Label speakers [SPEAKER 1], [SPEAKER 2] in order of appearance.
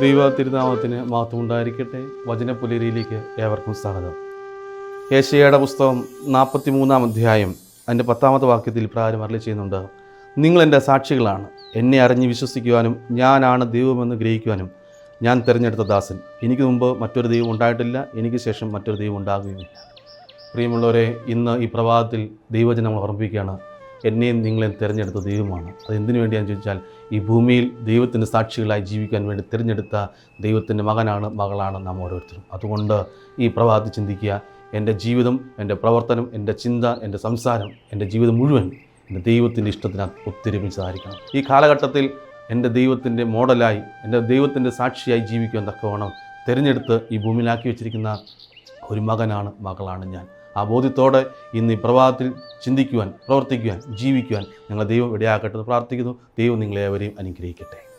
[SPEAKER 1] ദൈവ തിരുനാമത്തിന് മാത്തുമുണ്ടായിരിക്കട്ടെ ഉണ്ടായിരിക്കട്ടെ വചനപ്പുലരിയിലേക്ക് ഏവർക്കും സ്വാഗതം. ഏഷ്യയുടെ പുസ്തകം നാൽപ്പത്തി മൂന്നാം അധ്യായം അതിന്റെ പത്താമത്തെ വാക്യത്തിൽ പ്രാരം അരളി ചെയ്യുന്നുണ്ട്. നിങ്ങൾ എന്റെ സാക്ഷികളാണ്. എന്നെ അറിഞ്ഞ് വിശ്വസിക്കുവാനും ഞാനാണ് ദൈവമെന്ന് ഗ്രഹിക്കുവാനും ഞാൻ തിരഞ്ഞെടുത്ത ദാസൻ. എനിക്ക് മുമ്പ് മറ്റൊരു ദൈവം ഉണ്ടായിട്ടില്ല. എനിക്ക് ശേഷം മറ്റൊരു ദൈവം ഉണ്ടാകുകയുമില്ല. പ്രിയമുള്ളവരെ ഇന്ന് ഈ പ്രഭാതത്തിൽ ദൈവജനം ഓർമ്മിപ്പിക്കുകയാണ്. എന്നെയും നിങ്ങളെയും തിരഞ്ഞെടുത്ത ദൈവമാണ്. അത് എന്തിനു വേണ്ടിയാണെന്ന് ചോദിച്ചാൽ ഈ ഭൂമിയിൽ ദൈവത്തിന്റെ സാക്ഷികളായി ജീവിക്കാൻ വേണ്ടി തിരഞ്ഞെടുത്ത ദൈവത്തിന്റെ മകനാണ് മകളാണ് നാം ഓരോരുത്തരും. അതുകൊണ്ട് ഈ പ്രഭാതത്തിൽ ചിന്തിക്കുക എന്റെ ജീവിതം എന്റെ പ്രവർത്തനം എന്റെ ചിന്ത എന്റെ സംസാരം എന്റെ ജീവിതം മുഴുവൻ എന്റെ ദൈവത്തിന്റെ ഇഷ്ടത്തിന് ഒത്തൊരുമിച്ചതായിരിക്കണം. ഈ കാലഘട്ടത്തിൽ എന്റെ ദൈവത്തിന്റെ മോഡലായി എന്റെ ദൈവത്തിന്റെ സാക്ഷിയായി ജീവിക്കുവാൻ തക്കവണ്ണം തിരഞ്ഞെടുത്ത് ഈ ഭൂമിയിലാക്കി വെച്ചിരിക്കുന്ന ഒരു മകനാണ് മകളാണ് ഞാൻ. ആ ബോധ്യത്തോടെ ഇന്ന് ഈ പ്രഭാതത്തിൽ ചിന്തിക്കുവാൻ പ്രവർത്തിക്കുവാൻ ജീവിക്കുവാൻ ഞങ്ങളെ ദൈവം ഇടയാക്കട്ടെ എന്ന് പ്രാർത്ഥിക്കുന്നു. ദൈവം നിങ്ങളെ അവരെയും അനുഗ്രഹിക്കട്ടെ.